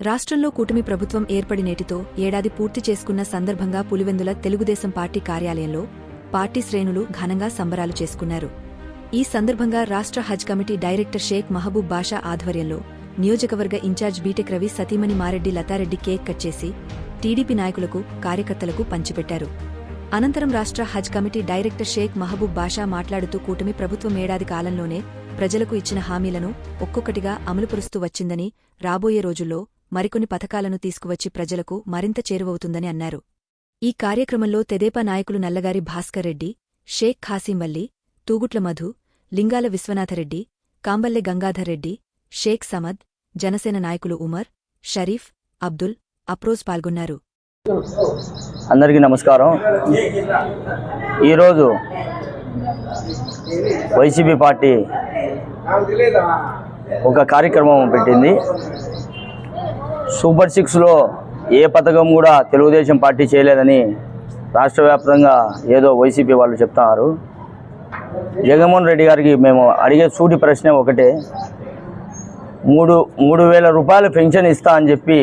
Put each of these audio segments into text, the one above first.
రాష్ట్రంలో కూటమి ప్రభుత్వం ఏర్పడి నేటితో ఏడాది పూర్తి చేసుకున్న సందర్భంగా పులివెందుల తెలుగుదేశం పార్టీ కార్యాలయంలో పార్టీ శ్రేణులు ఘనంగా సంబరాలు చేసుకున్నారు. ఈ సందర్భంగా రాష్ట్ర హజ్ కమిటీ డైరెక్టర్ షేక్ మహబూబ్ బాషా ఆధ్వర్యంలో నియోజకవర్గ ఇన్ఛార్జ్ బీటెక్ రవి సతీమణి మారెడ్డి లతారెడ్డి కేక్ కట్ చేసి టీడీపీ నాయకులకు కార్యకర్తలకు పంచిపెట్టారు. అనంతరం రాష్ట్ర హజ్ కమిటీ డైరెక్టర్ షేక్ మహబూబ్ బాషా మాట్లాడుతూ కూటమి ప్రభుత్వం ఏడాది కాలంలోనే ప్రజలకు ఇచ్చిన హామీలను ఒక్కొక్కటిగా అమలుపరుస్తూ వచ్చిందని రాబోయే రోజుల్లో మరికొన్ని పథకాలను తీసుకువచ్చి ప్రజలకు మరింత చేరువవుతుందని అన్నారు. ఈ కార్యక్రమంలో తెదేపా నాయకులు నల్లగారి భాస్కర్ రెడ్డి షేక్ ఖాసీమల్లి తూగుట్ల మధు లింగాల విశ్వనాథరెడ్డి కాంబల్లె గంగాధర్ రెడ్డి షేక్ సమద్ జనసేన నాయకులు ఉమర్ షరీఫ్ అబ్దుల్ అప్రోజ్ పాల్గొన్నారు. అందరికీ నమస్కారం. ఈరోజు వైసీపీ పార్టీ ఒక కార్యక్రమం పెట్టింది. సూపర్ సిక్స్లో ఏ పథకం కూడా తెలుగుదేశం పార్టీ చేయలేదని రాష్ట్ర వ్యాప్తంగా ఏదో వైసీపీ వాళ్ళు చెప్తున్నారు. జగన్మోహన్ రెడ్డి గారికి మేము అడిగే సూటి ప్రశ్న ఒకటే. మూడు మూడు వేల రూపాయలు పెన్షన్ ఇస్తా అని చెప్పి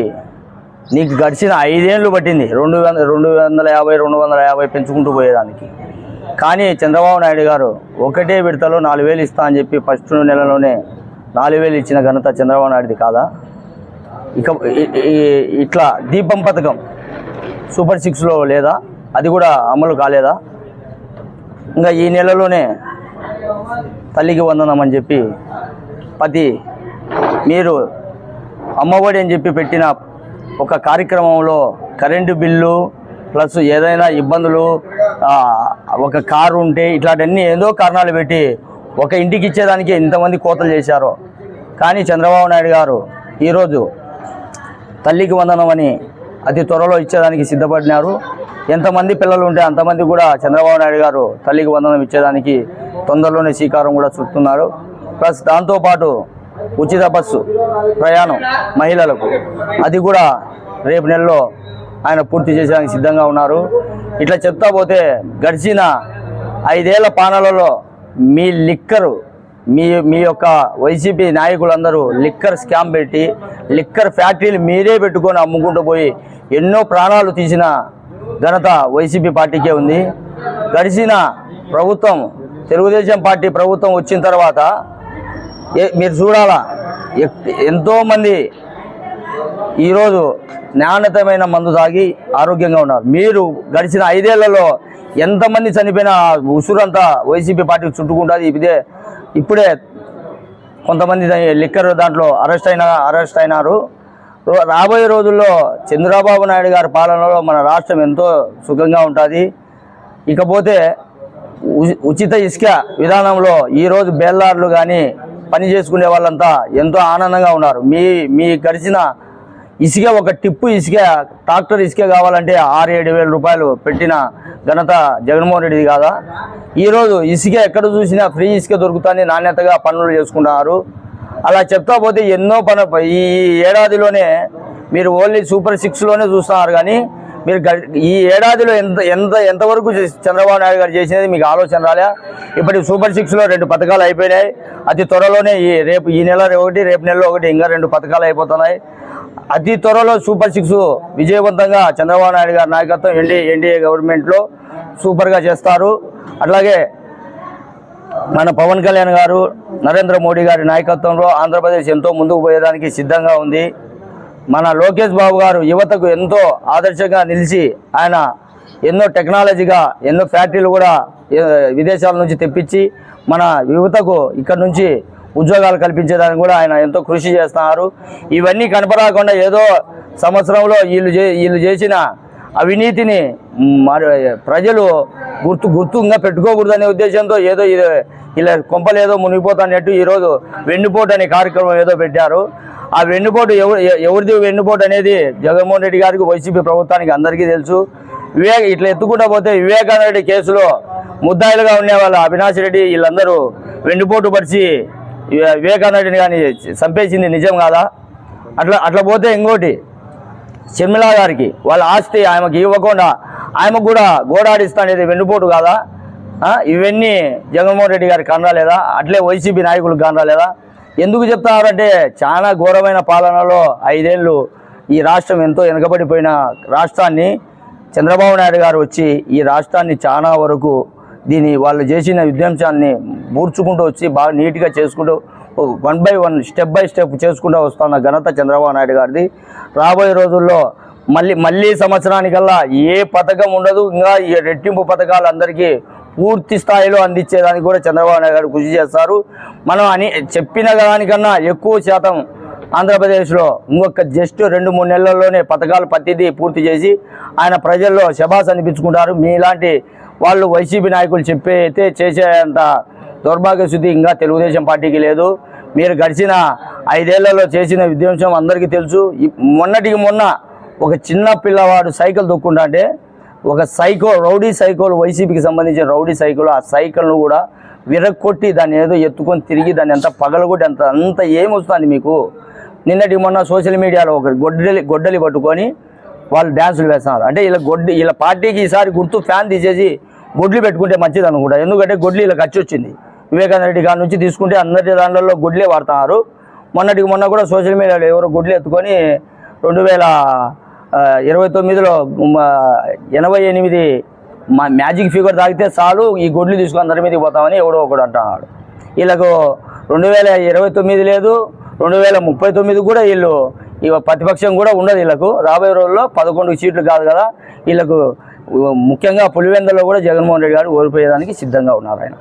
నీకు గడిచిన ఐదేళ్ళు పట్టింది. రెండు వంద రెండు వందల యాభై రెండు వందల యాభై పెంచుకుంటూ పోయేదానికి. కానీ చంద్రబాబు నాయుడు గారు ఒకటే విడతలో నాలుగు వేలు ఇస్తా అని చెప్పి ఫస్ట్ నెలలోనే నాలుగు వేలు ఇచ్చిన ఘనత చంద్రబాబు నాయుడుది కాదా? ఇక ఇట్లా దీపం పథకం. సూపర్ సిక్స్లో లేదా? అది కూడా అమలు కాలేదా? ఇంకా ఈ నెలలోనే తల్లికి వందనం అని చెప్పి పది మీరు అమ్మఒడి అని చెప్పి పెట్టిన ఒక కార్యక్రమంలో కరెంటు బిల్లు ప్లస్ ఏదైనా ఇబ్బందులు ఒక కారు ఉంటే ఇట్లాంటివన్నీ ఏదో కారణాలు పెట్టి ఒక ఇంటికి ఇచ్చేదానికి ఇంతమంది కోతలు చేశారు. కానీ చంద్రబాబు నాయుడు గారు ఈరోజు తల్లికి వందనం అని అతి త్వరలో ఇచ్చేదానికి సిద్ధపడినారు. ఎంతమంది పిల్లలు ఉంటే అంతమంది కూడా చంద్రబాబు నాయుడు గారు తల్లికి వందనం ఇచ్చేదానికి తొందరలోనే శ్రీకారం కూడా చుట్టున్నారు ప్లస్ దాంతోపాటు ఉచిత బస్సు ప్రయాణం మహిళలకు అది కూడా రేపు నెలలో ఆయన పూర్తి చేసేదానికి సిద్ధంగా ఉన్నారు. ఇట్లా చెప్తా పోతే గడిచిన ఐదేళ్ళ పాలనలో మీ లిక్కరు మీ మీ యొక్క వైసీపీ నాయకులందరూ లిక్కర్ స్కామ్ పెట్టి లిక్కర్ ఫ్యాక్టరీలు మీరే పెట్టుకొని అమ్ముకుంటూ పోయి ఎన్నో ప్రాణాలు తీసిన ఘనత వైసీపీ పార్టీకే ఉంది. గడిచిన ప్రభుత్వం తెలుగుదేశం పార్టీ ప్రభుత్వం వచ్చిన తర్వాత ఏ- మీరు చూడాలా ఎంతోమంది ఈరోజు నాణ్యతమైన మందు తాగి ఆరోగ్యంగా ఉన్నారు. మీరు గడిచిన ఐదేళ్ళలో ఎంతమంది చనిపోయిన ఉసురంతా వైసీపీ పార్టీకి చుట్టుకుంటుంది. ఇదే ఇప్పుడే కొంతమంది లిక్కర్ దాంట్లో అరెస్ట్ అయిన అరెస్ట్ అయినారు. రాబోయే రోజుల్లో చంద్రబాబు నాయుడు గారి పాలనలో మన రాష్ట్రం ఎంతో సుఖంగా ఉంటుంది. ఇకపోతే ఉచిత ఇసుక విధానంలో ఈరోజు బేల్లార్లు కానీ పని చేసుకునే వాళ్ళంతా ఎంతో ఆనందంగా ఉన్నారు. మీ మీ గడిచిన ఇసుక ఒక టిప్పు ఇసుక ట్రాక్టర్ ఇసుక కావాలంటే ఆరు ఏడు వేల రూపాయలు పెట్టిన ఘనత జగన్మోహన్ రెడ్డిది కాదా? ఈరోజు ఇసుక ఎక్కడ చూసినా ఫ్రీ ఇసుక దొరుకుతుంది నాణ్యతగా పనులు చేసుకుంటున్నారు. అలా చెప్తా పోతే ఎన్నో పని ఈ ఏడాదిలోనే మీరు ఓన్లీ సూపర్ సిక్స్లోనే చూస్తున్నారు కానీ మీరు గ- ఈ ఏడాదిలో ఎంత ఎంత ఎంతవరకు చంద్రబాబు నాయుడు గారు చేసినది మీకు ఆలోచన రాలే? ఇప్పటి సూపర్ సిక్స్లో రెండు పథకాలు అయిపోయినాయి. అతి త్వరలోనే ఈ రేపు ఈ నెల ఒకటి రేపు నెలలో ఒకటి ఇంకా రెండు పథకాలు అయిపోతున్నాయి. అతి త్వరలో సూపర్ సిక్స్ విజయవంతంగా చంద్రబాబు నాయుడు గారి నాయకత్వం ఎన్డీ ఎన్డీఏ గవర్నమెంట్లో సూపర్గా చేస్తారు. అట్లాగే మన పవన్ కళ్యాణ్ గారు నరేంద్ర మోడీ గారి నాయకత్వంలో ఆంధ్రప్రదేశ్ ఎంతో ముందుకు పోయేదానికి సిద్ధంగా ఉంది. మన లోకేష్ బాబు గారు యువతకు ఎంతో ఆదర్శంగా నిలిచి ఆయన ఎన్నో టెక్నాలజీగా ఎన్నో ఫ్యాక్టరీలు కూడా విదేశాల నుంచి తెప్పించి మన యువతకు ఇక్కడ నుంచి ఉద్యోగాలు కల్పించేదానికి కూడా ఆయన ఎంతో కృషి చేస్తున్నారు. ఇవన్నీ కనపరాకుండా ఏదో సంవత్సరంలో వీళ్ళు చే వీళ్ళు చేసిన అవినీతిని మరి ప్రజలు గుర్తు గుర్తుగా పెట్టుకోకూడదనే ఉద్దేశంతో ఏదో ఇది ఇలా కొంపలు ఏదో మునిగిపోతానట్టు ఈరోజు వెన్నుపోటు అనే కార్యక్రమం ఏదో పెట్టారు. ఆ వెన్నుపోటు ఎవరు ఎవరిది వెన్నుపోటు అనేది జగన్మోహన్ రెడ్డి గారికి వైసీపీ ప్రభుత్వానికి అందరికీ తెలుసు. వివేక్ ఇట్లా ఎత్తుకుంటా పోతే వివేకానంద రెడ్డి కేసులో ముద్దాయిలుగా ఉండేవాళ్ళు అవినాష్ రెడ్డి వీళ్ళందరూ వెన్నుపోటు పరిచి వివే- కానీ చంపేసింది నిజం కాదా? అట్లా అట్లా పోతే ఇంకోటి షర్మిలా గారికి వాళ్ళ ఆస్తి ఆమెకి ఇవ్వకుండా ఆమెకు కూడా గోడాడిస్తానేది వెన్నుపోటు కాదా? ఇవన్నీ జగన్మోహన్ రెడ్డి గారికి కనరాలేదా అట్లే వైసీపీ నాయకులకు కనరాలేదా ఎందుకు చెప్తున్నారంటే చాలా ఘోరమైన పాలనలో ఐదేళ్ళు ఈ రాష్ట్రం ఎంతో వెనుకబడిపోయిన రాష్ట్రాన్ని. చంద్రబాబు నాయుడు గారు వచ్చి ఈ రాష్ట్రాన్ని చాలా వరకు దీని వాళ్ళు చేసిన విధ్వంసాన్ని మూర్చుకుంటూ వచ్చి బాగా నీట్గా చేసుకుంటూ one by one step by step చేసుకుంటూ వస్తున్న ఘనత చంద్రబాబు నాయుడు గారిది. రాబోయే రోజుల్లో మళ్ళీ మళ్ళీ సంవత్సరానికల్లా ఏ పథకం ఉండదు. ఇంకా ఈ రెట్టింపు పథకాలు అందరికీ పూర్తి స్థాయిలో అందించేదానికి కూడా చంద్రబాబు నాయుడు గారు కృషి చేస్తారు. మనం అని చెప్పిన దానికన్నా ఎక్కువ శాతం ఆంధ్రప్రదేశ్లో ఇంకొక జస్ట్ రెండు మూడు నెలల్లోనే పథకాలు ప్రతిదీ పూర్తి చేసి ఆయన ప్రజల్లో శబాస్ అనిపించుకుంటారు. మీలాంటి వాళ్ళు వైసీపీ నాయకులు చెప్పే అయితే చేసేంత దౌర్భాగ్య ఇంకా తెలుగుదేశం పార్టీకి లేదు. మీరు గడిచిన ఐదేళ్ళలో చేసిన విధ్వంసం అందరికీ తెలుసు. మొన్నటికి మొన్న ఒక చిన్న పిల్లవాడు సైకిల్ దొక్కుంటే ఒక సైకో రౌడీ సైకిల్ వైసీపీకి సంబంధించిన రౌడీ సైకిల్ ఆ సైకిల్ను కూడా విరక్కొట్టి దాన్ని ఏదో ఎత్తుకొని తిరిగి దాన్ని ఎంత పగలగొట్టి అంత అంత ఏమొస్తుంది మీకు? నిన్నటి మొన్న సోషల్ మీడియాలో ఒక గొడ్డలి గొడ్డలి పట్టుకొని వాళ్ళు డ్యాన్సులు వేస్తున్నారు. అంటే ఇలా గొడ్డి ఇలా పార్టీకి ఈసారి గుర్తు ఫ్యాన్ తీసేసి గొడ్లు పెట్టుకుంటే మంచిది అనుకుంటా ఎందుకంటే గొడ్లు ఇలా ఖర్చు వచ్చింది. వివేకానంద రెడ్డి గారి నుంచి తీసుకుంటే అందరి దాంట్లో గొడ్లే వాడుతున్నారు. మొన్నటికి మొన్న కూడా సోషల్ మీడియాలో ఎవరో గొడ్లు ఎత్తుకొని రెండు వేల ఇరవై తొమ్మిదిలో ఎనభై ఎనిమిది మా మ్యాజిక్ ఫిగర్ తాగితే చాలు ఈ గొడ్లు తీసుకుని అందరి మీదకి పోతామని ఎవడో ఒకడు అంటున్నాడు. వీళ్ళకు రెండు వేల ఇరవై తొమ్మిది లేదు రెండు వేల ముప్పై తొమ్మిది కూడా వీళ్ళు ఇవ ప్రతిపక్షం కూడా ఉండదు వీళ్ళకు. రాబోయే రోజుల్లో పదకొండు సీట్లు కాదు కదా వీళ్ళకు ముఖ్యంగా పులివెందులో కూడా జగన్మోహన్ రెడ్డి గారు ఓడిపోయేదానికి సిద్ధంగా ఉన్నారు ఆయన.